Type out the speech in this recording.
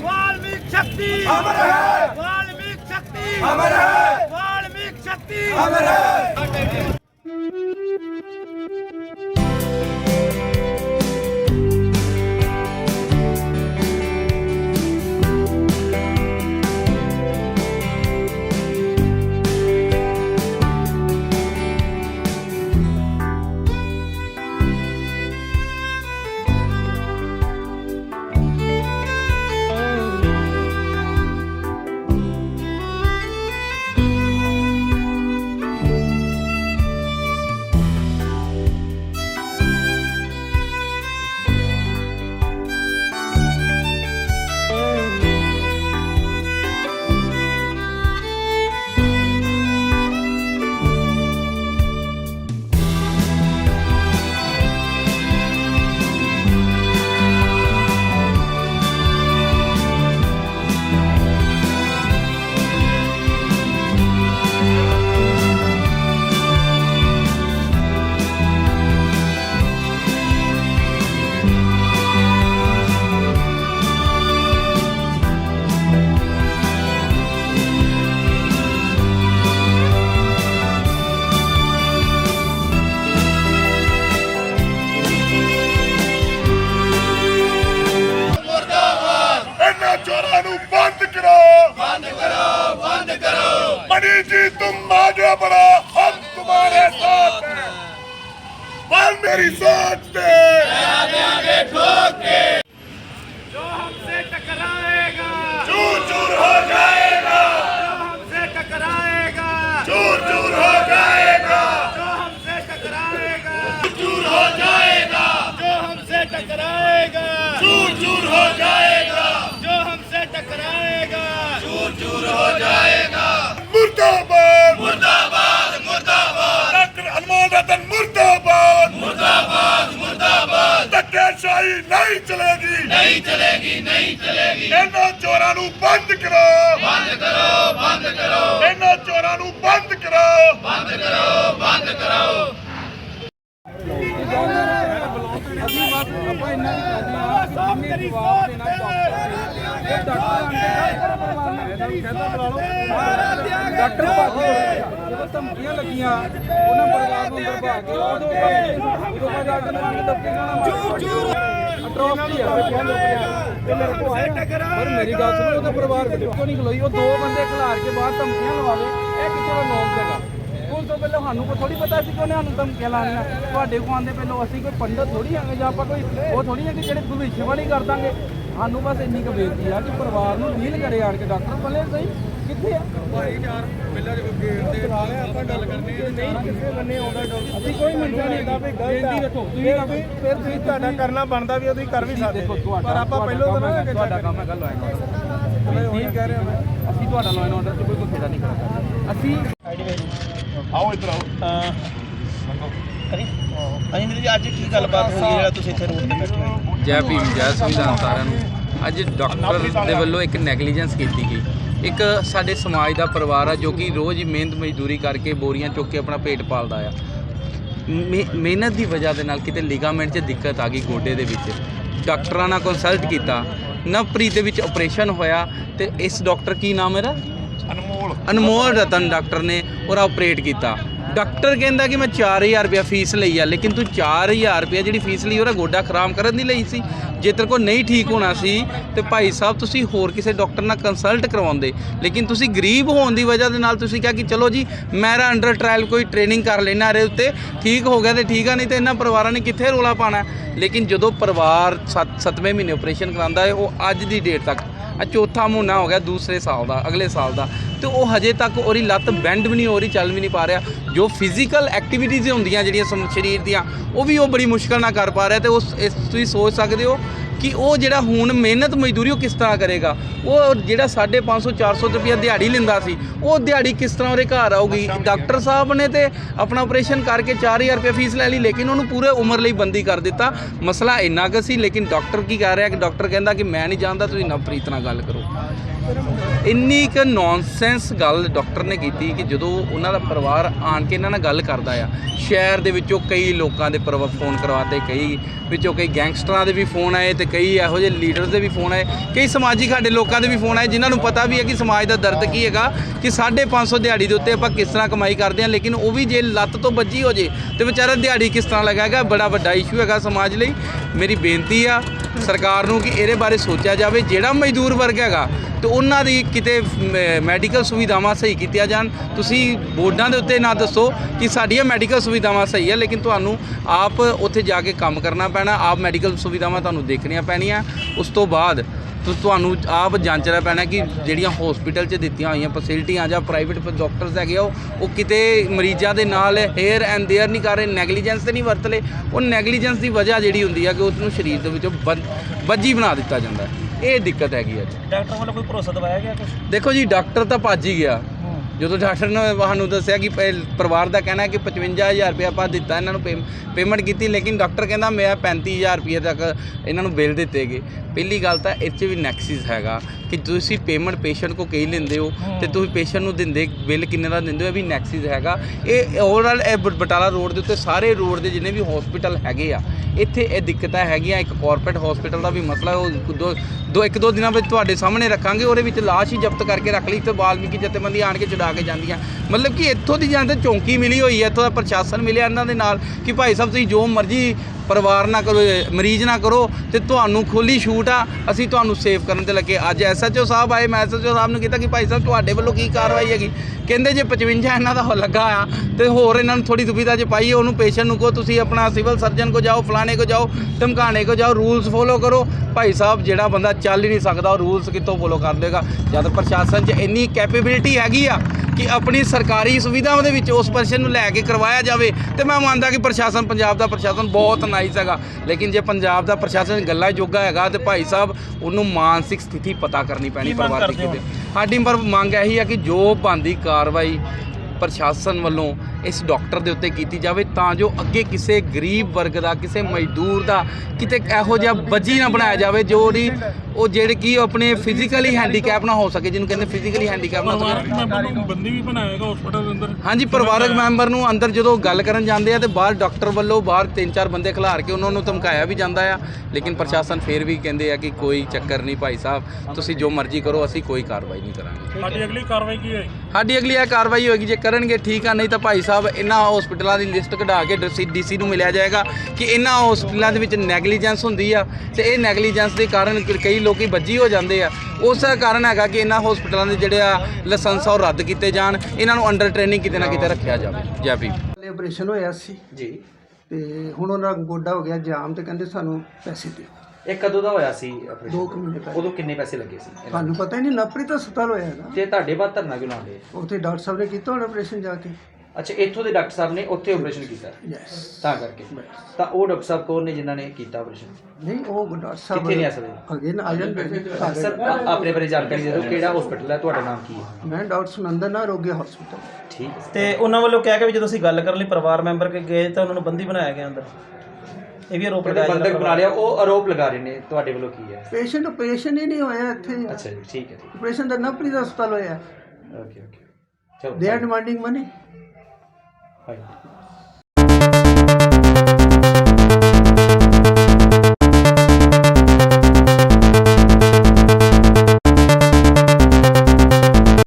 ਵਾਲਮੀਕ ਸ਼ਕਤੀ ਅਮਰ मोदी जी तुम ना घबरा हम तुम्हारे साथ हैं पर मेरी सोच ਮੁਰਦਾਬਾਦ! ਮੁਰਦਾਬਾਦ ਮੁਰਦਾਬਾਦ! ਡਾਕਟਰ ਅਨਮੋਲ ਰਤਨ ਮੁਰਦਾਬਾਦ! ਮੁਰਦਾਬਾਦ ਮੁਰਦਾਬਾਦ! ਧੱਕੇਸ਼ਾਹੀ ਨਹੀਂ ਚਲੇਗੀ! ਨਹੀਂ ਚਲੇਗੀ ਨਹੀਂ ਚਲੇਗੀ! ਇਹਨਾਂ ਚੋਰਾਂ ਨੂੰ ਬੰਦ ਕਰੋ! ਬੰਦ ਕਰੋ ਬੰਦ ਕਰੋ! ਇਹਨਾਂ ਚੋਰਾਂ ਨੂੰ ਬੰਦ ਕਰੋ! ਬੰਦ ਕਰੋ ਬੰਦ ਕਰੋ! ਆਪਾਂ ਇੰਨਾ ਵੀ ਕਰਦੇ ਆ ਸਾਫ਼ ਕਰੀ ਸੋਚ ਡਾਕਟਰ ਇਹ ਧਮਕੀਆਂ ਲੱਗੀਆਂ ਉਹਨਾਂ ਪਰਿਵਾਰ ਨੂੰ ਅੰਦਰ ਭਾਗ ਕੇ ਉਦੋਂ ਉਦੋਂ ਬਾਅਦ ਆ ਕੇ ਮੈਨੂੰ ਧੱਕੇ ਖਾਣਾ ਚੂਰ ਚੂਰ ਅਟਰੋਸਟੀ ਆ ਤੇ ਪਰ ਮੇਰੀ ਗੱਲ ਸੁਣੋ ਉਹਦਾ ਪਰਿਵਾਰ ਕਿਉਂ ਨਹੀਂ ਖਲੋਈ ਉਹ ਦੋ ਬੰਦੇ ਖਿਲਾਰ ਕੇ ਬਾਹਰ ਧਮਕੀਆਂ ਲਵਾਵੇ ਇਹ ਕਿੱਥੇ ਦਾ ਨੋਮ ਦੇਗਾ ਹੁਣ ਤੋਂ ਪਹਿਲਾਂ ਸਾਨੂੰ ਕੋਈ ਥੋੜੀ ਪਤਾ ਸੀ ਕਿ ਉਹਨੇ ਸਾਨੂੰ ਧਮਕੀਆਂ ਲਾਉਣੀਆਂ ਤੁਹਾਡੇ ਕੋਲ ਆਉਂਦੇ ਪਹਿਲਾਂ ਅਸੀਂ ਕੋਈ ਪੰਡਤ ਥੋੜੀ ਆਂਗੇ ਜਾਂ ਆਪਾਂ ਕੋਈ ਉਹ ਥੋੜੀ ਹੈ ਕਿ ਜਿਹੜੇ ਭਵਿੱਖਬਾਣੀ ਕਰ ਦਾਂਗੇ। ਸਾਨੂੰ ਬਸ ਇੰਨੀ ਕੁ ਬੇਨਤੀ ਆ ਕਿ ਪਰਿਵਾਰ ਨੂੰ ਡੀਲ ਕਰੇ ਆਣ ਕੇ ਡਾਕਟਰ ਭਲੇ ਸਹੀ ਕਿੱਥੇ ਆ? ਭਾਈ ਯਾਰ ਪਹਿਲਾਂ ਜੇ ਗੇਟ ਤੇ ਆਪਾਂ ਗੱਲ ਕਰਨੀ ਨਹੀਂ ਕਿਸੇ ਬੰਨੇ ਆਉਂਦਾ ਡਾਕਟਰ। ਅਸੀਂ ਕੋਈ ਮੰਨਦਾ ਨਹੀਂ ਦਾ ਵੀ ਬੇਨਤੀ ਰੱਖੋ ਤੁਸੀਂ ਫਿਰ ਤੁਸੀਂ ਤੁਹਾਡਾ ਕਰਨਾ ਬਣਦਾ ਵੀ ਉਹਦੀ ਕਰ ਵੀ ਸਕਦੇ ਪਰ ਆਪਾਂ ਪਹਿਲਾਂ ਤਾਂ ਨਾ ਤੁਹਾਡਾ ਕੰਮ ਹੈ ਗੱਲ ਹੋਏਗਾ ਮੈਂ ਉਹੀ ਕਹਿ ਰਿਹਾ ਮੈਂ। ਅਸੀਂ ਤੁਹਾਡਾ ਲਾਈਨ ਆਰਡਰ ਤੇ ਕੋਈ ਕੋਈ ਨਹੀਂ ਕਰਦਾ ਅਸੀਂ ਆਓ ਇੱਧਰ ਆਓ। ਹਾਂਜੀ? ਵੀਰ ਜੀ ਅੱਜ ਕੀ ਗੱਲਬਾਤ ਹੋਈ ਹੈ ਜਿਹੜਾ ਤੁਸੀਂ ਇੱਥੇ ਰੋਡ ਤੇ ਬੈਠੇ ਹੋ? ਜੈ ਭੀਮ ਜੈ ਸੰਵਿਧਾਨ ਸਾਰਿਆਂ ਨੂੰ। ਅੱਜ ਡਾਕਟਰ ਦੇ ਵੱਲੋਂ ਇੱਕ ਨੈਗਲੀਜੈਂਸ ਕੀਤੀ ਗਈ। ਇੱਕ ਸਾਡੇ ਸਮਾਜ ਦਾ ਪਰਿਵਾਰ ਆ ਜੋ ਕਿ ਰੋਜ਼ ਹੀ ਮਿਹਨਤ ਮਜ਼ਦੂਰੀ ਕਰਕੇ ਬੋਰੀਆਂ ਚੁੱਕ ਕੇ ਆਪਣਾ ਪੇਟ ਪਾਲਦਾ ਆ। ਮਿਹ- ਮਿਹਨਤ ਦੀ ਵਜ੍ਹਾ ਦੇ ਨਾਲ ਕਿਤੇ ਲਿਗਾਮੈਂਟ 'ਚ ਦਿੱਕਤ ਆ ਗਈ ਗੋਡੇ ਦੇ ਵਿੱਚ। ਡਾਕਟਰਾਂ ਨਾਲ ਕੰਸਲਟ ਕੀਤਾ। ਨਵਪ੍ਰੀਤ ਦੇ ਵਿੱਚ ਆਪਰੇਸ਼ਨ ਹੋਇਆ ਤੇ ਇਸ ਡਾਕਟਰ ਕੀ ਨਾਮ ਇਹਦਾ? ਅਨਮੋਲ। ਅਨਮੋਲ ਰਤਨ ਡਾਕਟਰ ਨੇ ਔਰ ਆਪਰੇਟ ਕੀਤਾ। ਡਾਕਟਰ ਕਹਿੰਦਾ ਕਿ ਮੈਂ 4000 ਰੁਪਇਆ ਫੀਸ ਲਈ ਆ, ਲੇਕਿਨ ਤੂੰ 4000 ਰੁਪਇਆ ਜਿਹੜੀ ਫੀਸ ਲਈ, ਉਹਦਾ ਗੋਡਾ ਖਰਾਬ ਕਰਨ ਦੀ ਲਈ ਸੀ। ਜੇ ਤੇਰੇ ਕੋਲ ਨਹੀਂ ਠੀਕ ਹੋਣਾ ਸੀ, ਤੇ ਭਾਈ ਸਾਹਿਬ ਤੁਸੀਂ ਹੋਰ ਕਿਸੇ ਡਾਕਟਰ ਨਾਲ ਕੰਸਲਟ ਕਰਵਾਉਂਦੇ। ਲੇਕਿਨ ਤੁਸੀਂ ਗਰੀਬ ਹੋਣ ਦੀ ਵਜ੍ਹਾ ਦੇ ਨਾਲ ਤੁਸੀਂ ਕਿਹਾ ਕਿ ਚਲੋ ਜੀ ਮੇਰਾ ਅੰਡਰ ਟ੍ਰਾਇਲ ਕੋਈ ਟ੍ਰੇਨਿੰਗ ਕਰ ਲੈਣਾ ਇਹਦੇ ਉੱਤੇ ਠੀਕ ਹੋ ਗਿਆ ਤੇ ਠੀਕ ਆ, ਨਹੀਂ ਤੇ ਇਹਨਾਂ ਪਰਿਵਾਰਾਂ ਨੇ ਕਿੱਥੇ ਰੋਲਾ ਪਾਣਾ। ਲੇਕਿਨ ਜਦੋਂ ਪਰਿਵਾਰ 7ਵੇਂ ਮਹੀਨੇ ਆਪਰੇਸ਼ਨ ਕਰਾਉਂਦਾ ਹੈ, ਉਹ ਅੱਜ ਦੀ ਡੇਟ ਤੱਕ। ਆ ਚੌਥਾ ਮਹੀਨਾ ਹੋ ਗਿਆ ਦੂਸਰੇ ਸਾਲ ਦਾ, ਅਗਲੇ ਸਾਲ ਦਾ। ਤੇ ਉਹ ਹਜੇ ਤੱਕ ਉਹਦੀ ਲੱਤ ਬੈਂਡ ਵੀ ਨਹੀਂ ਹੋ ਰਹੀ, ਚੱਲ ਵੀ ਨਹੀਂ ਪਾ ਰਿਹਾ। ਜੋ ਫਿਜ਼ੀਕਲ ਐਕਟੀਵਿਟੀਜ਼ ਹੁੰਦੀਆਂ ਜਿਹੜੀਆਂ ਸਮ- ਸਰੀਰ ਦੀਆਂ, ਉਹ ਵੀ ਉਹ ਬੜੀ ਮੁਸ਼ਕਲ ਨਾਲ ਕਰ ਪਾ ਰਿਹਾ ਤੇ ਉਸ ਇਸ ਤੁਸੀਂ ਸੋਚ ਸਕਦੇ ਹੋ ਕਿ ਉਹ ਜਿਹੜਾ ਹੁਣ ਮਿਹਨਤ ਮਜ਼ਦੂਰੀ ਉਹ ਕਿਸ ਤਰ੍ਹਾਂ ਕਰੇਗਾ? ਉਹ ਜਿਹੜਾ 550 400 ਰੁਪਇਆ ਦਿਹਾੜੀ ਲੈਂਦਾ ਸੀ ਉਹ ਦਿਹਾੜੀ ਕਿਸ ਤਰ੍ਹਾਂ ਉਹਦੇ ਘਰ ਆਊਗੀ? ਡਾਕਟਰ ਸਾਹਿਬ ਨੇ ਤੇ ਆਪਣਾ ਆਪਰੇਸ਼ਨ ਕਰਕੇ 4000 ਰੁਪਏ ਫੀਸ ਲੈ ਲਈ ਲੇਕਿਨ ਉਹਨੂੰ ਪੂਰੇ ਉਮਰ ਲਈ ਬੰਦੀ ਕਰ ਦਿੱਤਾ। ਮਸਲਾ ਇੰਨਾ ਕੁ ਸੀ ਲੇਕਿਨ ਡਾਕਟਰ ਕੀ ਕਹਿ ਰਿਹਾ ਕਿ ਡਾਕਟਰ ਕਹਿੰਦਾ ਕਿ ਮੈਂ ਨਹੀਂ ਜਾਣਦਾ ਤੁਸੀਂ ਨਵਪ੍ਰੀਤ ਨਾਲ ਗੱਲ ਕਰੋ। ਇੰਨੀ ਕੁ ਨੌਨਸੈਂਸ ਗੱਲ ਡਾਕਟਰ ਨੇ ਕੀਤੀ ਕਿ ਜਦੋਂ ਉਹਨਾਂ ਦਾ ਪਰਿਵਾਰ ਆਣ ਕੇ ਇਹਨਾਂ ਨਾਲ ਗੱਲ ਕਰਦਾ ਆ, ਸ਼ਹਿਰ ਦੇ ਵਿੱਚੋਂ ਕਈ ਲੋਕਾਂ ਦੇ ਪਰਿਵਾਰ ਫੋਨ ਕਰਵਾਤੇ, ਕਈ ਵਿੱਚੋਂ ਕਈ ਗੈਂਗਸਟਰਾਂ ਦੇ ਵੀ ਫੋਨ ਆਏ ਤੇ ਕਈ ਇਹੋ ਜਿਹੇ ਲੀਡਰਸ ਦੇ ਵੀ ਫੋਨ ਆਏ, ਕਈ ਸਮਾਜਿਕ ਸਾਡੇ ਲੋਕਾਂ ਦੇ ਵੀ ਫੋਨ ਆਏ ਜਿਨ੍ਹਾਂ ਨੂੰ ਪਤਾ ਵੀ ਹੈ ਕਿ ਸਮਾਜ ਦਾ ਦਰਦ ਕੀ ਹੈਗਾ ਕਿ 550 ਦਿਹਾੜੀ ਦੇ ਉੱਤੇ ਆਪਾਂ ਕਿਸ ਤਰ੍ਹਾਂ ਕਮਾਈ ਕਰਦੇ ਹਾਂ, ਲੇਕਿਨ ਉਹ ਵੀ ਜੇ ਲੱਤ ਤੋਂ ਵੱਜੀ ਹੋ ਜੇ ਤੇ ਵਿਚਾਰਾ ਦਿਹਾੜੀ ਕਿਸ ਤਰ੍ਹਾਂ ਲਗਾਏਗਾ ਬੜਾ ਵੱਡਾ ਇਸ਼ੂ ਹੈਗਾ ਸਮਾਜ ਲਈ। ਮੇਰੀ ਬੇਨਤੀ ਆ ਸਰਕਾਰ ਨੂੰ ਕਿ ਇਹਦੇ ਬਾਰੇ ਸੋਚਿਆ ਜਾਵੇ, ਜਿਹੜਾ ਮਜ਼ਦੂਰ ਵਰਗ ਹੈਗਾ ਤੇ ਉਹਨਾਂ ਦੀ ਕਿਤੇ ਮ- ਮੈਡੀਕਲ ਸੁਵਿਧਾਵਾਂ ਸਹੀ ਕੀਤੀਆਂ ਜਾਣ। ਤੁਸੀਂ ਬੋਰਡਾਂ ਦੇ ਉੱਤੇ ਨਾ ਦੱਸੋ ਕਿ ਸਾਡੀਆਂ ਮੈਡੀਕਲ ਸੁਵਿਧਾਵਾਂ ਸਹੀ ਹੈ ਲੇਕਿਨ ਤੁਹਾਨੂੰ ਆਪ ਉੱਥੇ ਜਾ ਕੇ ਕੰਮ ਕਰਨਾ ਪੈਣਾ, ਆਪ ਮੈਡੀਕਲ ਸੁਵਿਧਾਵਾਂ ਤੁਹਾਨੂੰ ਦੇਖਣੀਆਂ ਪੈਣੀਆਂ। ਉਸ ਤੋਂ ਬਾਅਦ ਤੁ- ਤੁਹਾਨੂੰ ਆਪ ਜਾਂਚਣਾ ਪੈਣਾ ਕਿ ਜਿਹੜੀਆਂ ਹਸਪੀਟਲ 'ਚ ਦਿੱਤੀਆਂ ਹੋਈਆਂ ਫੈਸਿਲਿਟੀਆਂ ਜਾਂ ਪ੍ਰਾਈਵੇਟ ਡਾਕਟਰਸ ਹੈਗੇ ਆ, ਉਹ ਉਹ ਕਿਤੇ ਮਰੀਜ਼ਾਂ ਦੇ ਨਾਲ ਹੇਅਰ ਐਂਡ ਦੇਅਰ ਨਹੀਂ ਕਰ ਰਹੇ ਨੈਗਲੀਜੈਂਸ ਤੇ ਨਹੀਂ ਵਰਤ ਲਏ ਉਹ ਨੈਗਲੀਜੈਂਸ ਦੀ ਵਜ੍ਹਾ ਜਿਹੜੀ ਹੁੰਦੀ ਆ ਕਿ ਉਸ ਨੂੰ ਸਰੀਰ ਦੇ ਵਿੱਚੋਂ ਬੱਜ- ਬੱਜੀ ਬਣਾ ਦਿੱਤਾ ਜਾਂਦਾ। ਹੈ। ਇਹ ਦਿੱਕਤ ਹੈਗੀ ਅੱਜ। ਡਾਕਟਰ ਵੱਲੋਂ ਕੋਈ ਭਰੋਸਾ ਦਵਾਇਆ ਗਿਆ ਕੁਝ ਦੇਖੋ ਜੀ ਡਾਕਟਰ ਤਾਂ ਭੱਜ ਹੀ ਗਿਆ। ਜਦੋਂ ਡਾਕਟਰ ਨੇ ਸਾਨੂੰ ਦੱਸਿਆ ਕਿ ਪਰਿਵਾਰ ਦਾ ਕਹਿਣਾ ਹੈ ਕਿ 55000 ਰੁਪਏ ਆਪਾਂ ਦਿੱਤਾ ਇਹਨਾਂ ਨੂੰ ਪੇਮੈਂਟ ਕੀਤੀ ਲੇਕਿਨ ਡਾਕਟਰ ਕਹਿੰਦਾ ਮੈਂ 35000 ਰੁਪਏ ਤੱਕ ਇਹਨਾਂ ਨੂੰ ਬਿੱਲ ਦਿੱਤੇਗੇ ਪਹਿਲੀ ਗੱਲ ਤਾਂ ਇਹ 'ਚ ਵੀ ਨੈਕਸਿਸ ਹੈਗਾ ਕਿ ਤੁਸੀਂ ਪੇਮੈਂਟ ਪੇਸ਼ੈਂਟ ਕੋ ਕਹੀ ਲੈਂਦੇ ਹੋ ਤੇ ਤੁਸੀਂ ਪੇਸ਼ੈਂਟ ਨੂੰ ਦਿੰਦੇ ਬਿੱਲ ਕਿੰਨੇ ਦਾ ਦਿੰਦੇ ਹੋ ਇਹ ਵੀ ਨੈਕਸਿਸ ਹੈਗਾ। ਇਹ ਓਵਰਆਲ ਇਹ ਬ- ਬਟਾਲਾ ਰੋਡ ਦੇ ਉੱਤੇ ਸਾਰੇ ਰੋਡ ਦੇ ਜਿੰਨੇ ਵੀ ਹਸਪੀਟਲ ਹੈਗੇ ਆ ਇੱਥੇ ਇਹ ਦਿੱਕਤਾਂ ਹੈਗੀਆਂ ਇੱਕ ਕਾਰਪੋਰੇਟ ਹਸਪੀਟਲ ਦਾ ਵੀ ਮਸਲਾ ਉਹ ਦੋ ਦੋ ਇੱਕ ਦੋ ਦਿਨਾਂ ਵਿੱਚ ਤੁਹਾਡੇ ਸਾਹਮਣੇ ਰੱਖਾਂਗੇ ਉਹਦੇ ਵਿੱਚ ਲਾਸ਼ ਹੀ ਜ਼ਬਤ ਕਰਕੇ ਰੱਖ ਲਈ ਤੇ ਵਾਲਮੀਕੀ ਜਥੇਬੰਦੀ ਆਣ ਕੇ ਛੁਡਾ ਕੇ ਜਾਂਦੀਆਂ। ਮਤਲਬ ਕਿ ਇੱਥੋਂ ਦੀ ਜਾਂਦੇ ਚੌਂਕੀ ਮਿਲੀ ਹੋਈ ਹੈ ਇੱਥੋਂ ਦਾ ਪ੍ਰਸ਼ਾਸਨ ਮਿਲਿਆ ਇਹਨਾਂ ਦੇ ਨਾਲ ਕਿ ਭਾਈ ਸਾਹਿਬ ਤੁਸੀਂ ਜੋ ਮਰਜ਼ੀ ਪਰਿਵਾਰ ਨਾ ਕਰੋ, ਮਰੀਜ਼ ਨਾ ਕਰੋ ਤੇ ਤੁਹਾਨੂੰ ਖੁੱਲੀ ਛੂਟ ਆ, ਅਸੀਂ ਤੁਹਾਨੂੰ ਸੇਵ ਕਰਨ ਤੇ ਲੱਗੇ। ਅੱਜ ਐਸਐਚਓ ਸਾਹਿਬ ਆਏ, ਮੈਂ ਐਸਐਚਓ ਸਾਹਿਬ ਨੂੰ ਕੀਤਾ ਕਿ ਭਾਈ ਸਾਹਿਬ, ਤੁਹਾਡੇ ਵੱਲੋਂ ਕੀ ਕਾਰਵਾਈ ਹੈਗੀ? ਕਹਿੰਦੇ ਜੇ 55 ਇਹਨਾਂ ਦਾ ਲੱਗਾ ਆ ਤੇ ਹੋਰ ਇਹਨਾਂ ਨੂੰ ਥੋੜੀ ਦੁਵਿਧਾ ਚ ਪਾਈਏ ਉਹਨੂੰ ਪੇਸ਼ੈਂਟ ਨੂੰ ਕੋ ਤੁਸੀਂ ਆਪਣਾ ਸਿਵਲ ਸਰਜਨ ਕੋ ਜਾਓ, ਫਲਾਣੇ ਕੋ ਜਾਓ ਧਮਕਾਣੇ ਕੋ ਜਾਓ ਰੂਲਸ ਫੋਲੋ ਕਰੋ। ਭਾਈ ਸਾਹਿਬ, ਜਿਹੜਾ ਬੰਦਾ ਚੱਲ ਹੀ ਨਹੀਂ ਸਕਦਾ, ਉਹ ਰੂਲਸ ਕਿੱਥੋਂ ਫੋਲੋ ਕਰ ਲੇਗਾ ਜਦ ਪ੍ਰਸ਼ਾਸਨ 'ਚ ਇੰਨੀ ਕੈਪੇਬਿਲਿਟੀ ਹੈਗੀ ਆ ਕਿ ਆਪਣੀ ਸਰਕਾਰੀ ਸੁਵਿਧਾਵਾਂ ਦੇ ਵਿੱਚ ਉਸ ਪਰਸਨ ਨੂੰ ਲੈ ਕੇ ਕਰਵਾਇਆ ਜਾਵੇ। ਤੇ ਮੈਂ ਮੰਨਦਾ ਕਿ ਪ੍ਰਸ਼ਾਸਨ ਪੰਜਾਬ ਦਾ ਪ੍ਰਸ਼ਾਸਨ ਬਹੁਤ ਨਾਈਸ ਹੈਗਾ। ਲੇਕਿਨ ਜੇ ਪੰਜਾਬ ਦਾ ਪ੍ਰਸ਼ਾਸਨ ਗੱਲਾਂ ਜੋਗਾ ਹੈਗਾ ਤੇ ਭਾਈ ਸਾਹਿਬ ਉਹਨੂੰ ਮਾਨਸਿਕ ਸਥਿਤੀ ਪਤਾ ਕਰਨੀ ਪੈਣੀ ਪਰਿਵਾਰ ਦੀ ਹੋ? ਕਿਤੇ। ਸਾਡੀ ਪਰ ਮੰਗ ਇਹੀ ਆ ਕਿ ਜੋ ਬੰਦੀ ਕਾਰਵਾਈ ਪ੍ਰਸ਼ਾਸਨ ਵੱਲੋਂ ਇਸ ਡਾਕਟਰ ਦੇ ਉੱਤੇ ਕੀਤੀ ਜਾਵੇ ਤਾਂ ਜੋ ਅੱਗੇ ਕਿਸੇ ਗਰੀਬ ਵਰਗ ਦਾ ਕਿਸੇ ਮਜ਼ਦੂਰ ਦਾ ਕਿਤੇ ਇਹੋ ਜਿਹਾ ਬੱਜੀ ਨਾ ਬਣਾਇਆ ਜਾਵੇ ਜੋ ਉਹਦੀ ਉਹ ਜਿਹੜੇ ਕੀ ਆਪਣੇ ਫਿਜ਼ੀਕਲੀ ਹੈਂਡੀਕੈਪ ਨਾ ਹੋ ਸਕੇ ਜਿਹਨੂੰ ਕਹਿੰਦੇ ਫਿਜ਼ੀਕਲੀ ਹੈਂਡੀਕੈਪ ਨਾ ਹੋ ਸਕੇ। ਮੈਂਬਰ ਨੂੰ ਬੰਦੀ ਵੀ ਬਣਾਏਗਾ ਹਸਪੀਟਲ ਦੇ ਅੰਦਰ। ਹਾਂਜੀ ਪਰਿਵਾਰਕ ਮੈਂਬਰ ਨੂੰ ਅੰਦਰ ਜਦੋਂ ਗੱਲ ਕਰਨ ਜਾਂਦੇ ਆ ਤੇ ਬਾਹਰ ਡਾਕਟਰ ਵੱਲੋਂ ਬਾਹਰ ਤਿੰਨ ਚਾਰ ਬੰਦੇ ਖਿਲਾਰ ਕੇ ਉਹਨਾਂ ਨੂੰ ਧਮਕਾਇਆ ਵੀ ਜਾਂਦਾ ਆ ਲੇਕਿਨ ਪ੍ਰਸ਼ਾਸਨ ਫੇਰ ਵੀ ਕਹਿੰਦੇ ਆ ਕਿ ਕੋਈ ਚੱਕਰ ਨਹੀਂ ਭਾਈ ਸਾਹਿਬ ਤੁਸੀਂ ਜੋ ਮਰਜ਼ੀ ਕਰੋ ਅਸੀਂ ਕੋਈ ਕਾਰਵਾਈ ਨਹੀਂ ਕਰਾਂਗੇ। ਸਾਡੀ ਅਗਲੀ ਕਾਰਵਾਈ ਕੀ ਹੋਏਗੀ? ਸਾਡੀ ਅਗਲੀ ਇਹ ਕਾਰਵਾਈ ਹੋਏਗੀ ਜੇ ਕਰਨਗੇ ਠੀਕ ਆ ਨਹੀਂ ਤਾਂ ਭਾਈ ਸਾਹਿਬ ਇਹਨਾਂ ਹਸਪੀਟਲਾਂ ਦੀ ਲਿਸਟ ਕਢਾ ਕੇ ਡੀਸੀ ਨੂੰ ਮਿਲਿਆ ਜਾਏਗਾ ਕਿ ਇਹਨਾਂ ਹਸਪੀਟਲਾਂ ਦੇ ਵਿੱਚ ਨੈਗਲੀਜੈਂਸ ਹੁੰਦੀ ਆ ਤੇ ਇਹ ਨੈਗਲੀਜੈਂਸ ਦੇ ਕਾਰਨ ਕਈ ਲੋਕੀ ਬੱਜੀ ਹੋ ਜਾਂਦੇ ਆ। ਉਸ ਦਾ ਕਾਰਨ ਹੈਗਾ ਕਿ ਇਹਨਾਂ ਹਸਪੀਟਲਾਂ ਦੇ ਜਿਹੜੇ ਆ ਲਾਇਸੈਂਸ ਆ ਉਹ ਰੱਦ ਕੀਤੇ ਜਾਣ। ਇਹਨਾਂ ਨੂੰ ਅੰਡਰ ਟ੍ਰੇਨਿੰਗ ਕਿਤੇ ਨਾ ਕਿਤੇ ਰੱਖਿਆ ਜਾਵੇ। ਜੈ ਭੀਮ। ਪਹਿਲੇ ਆਪਰੇਸ਼ਨ ਹੋਇਆ ਸੀ। ਜੀ। ਤੇ ਹੁਣ ਉਹਨਾਂ ਦਾ ਗੋਡਾ ਹੋ ਗਿਆ ਜਾਮ ਤੇ ਕਹਿੰਦੇ ਸਾਨੂੰ ਪੈਸੇ ਦਿਓ। ਇਹ ਕਦੋਂ ਦਾ ਹੋਇਆ ਸੀ? ਦੋ ਕੁ ਮਹੀਨੇ ਪਹਿਲਾਂ। ਉਦੋਂ ਕਿੰਨੇ ਪੈਸੇ ਲੱਗੇ ਸੀ? ਇਹਨਾਂ ਸਾਨੂੰ ਪਤਾ ਹੀ ਨਹੀਂ ਨਪਰੀ ਤਾਂ ਹਸਪਤਾਲ ਹੋਇਆ ਨੂੰ? ਤੇ ਤੁਹਾਡੇ ਬਾਅਦ ਧਰਨਾ ਕਿਉਂ ਲਾਉਂਦੇ ਉੱਥੇ ਡਾਕਟਰ ਸਾਹਿਬ ਨੇ ਕੀਤਾ ਹੁਣ ਆਪਰੇਸ਼ਨ ਜਾ ਕੇ। ਅੱਛਾ ਇੱਥੋਂ ਦੇ ਡਾਕਟਰ ਸਾਹਿਬ ਨੇ ਉੱਥੇ ਆਪਰੇਸ਼ਨ ਕੀਤਾ। ਯੈਸ ਤਾਂ ਕਰਕੇ। ਤਾਂ ਉਹ ਡਾਕਟਰ ਸਾਹਿਬ ਕੋਲ ਨੇ ਜਿਨ੍ਹਾਂ ਨੇ ਕੀਤਾ ਆਪਰੇਸ਼ਨ ਨਹੀਂ ਉਹ ਡਾਕਟਰ ਸਾਹਿਬ ਕਿੱਥੇ ਨੇ ਅਸਲ ਅਗੇ ਨਾ ਆ ਘਰ। ਸਰ ਆਪਣੇ ਬਾਰੇ ਜਾਣਕਾਰੀ ਦੇ ਦਿਓ ਕਿਹੜਾ ਹਸਪੀਟਲ ਹੈ ਤੁਹਾਡਾ ਨਾਮ ਕੀ ਹੈ? ਮੈਂ ਡਾਕਟਰ ਸੁਨੰਦਨ ਆਰੋਗਿਆ ਹਸਪਤਾਲ ਠੀਕ ਤੇ ਉਹਨਾਂ ਵੱਲੋਂ ਕਹਿ ਕੇ ਵੀ ਜਦੋਂ ਅਸੀਂ ਗੱਲ ਕਰਨ ਲਈ ਪਰਿਵਾਰ ਮੈਂਬਰ ਕੇ ਗਏ ਤਾਂ ਉਹਨਾਂ ਨੂੰ ਬੰਦੀ ਬਣਾਇਆ ਗਿਆ ਅੰਦਰ। ਇਹ ਵੀ ਆਰੋਪ ਲਗਾਇਆ ਬੰਦਕ ਬਣਾ ਲਿਆ ਉਹ ਆਰੋਪ ਲਗਾ ਰਹੇ ਨੇ ਤੁਹਾਡੇ ਵੱਲੋਂ ਕੀ ਹੈ? ਪੇਸ਼ੈਂਟ ਆਪਰੇਸ਼ਨ ਹੀ ਨਹੀਂ ਹੋਇਆ ਇੱਥੇ। ਅੱਛਾ ਜੀ ਠੀਕ ਹੈ ਆਪਰੇਸ਼ਨ ਦਾ ਨਪਰੀ ਦਾ ਹਸਪਤਾਲ ਹੋਇਆ। ਓਕੇ ਓਕੇ ਚਲੋ ਦੇ ਆਰ ਡਿਮਾਂਡਿੰਗ ਮਨੀ 哎呀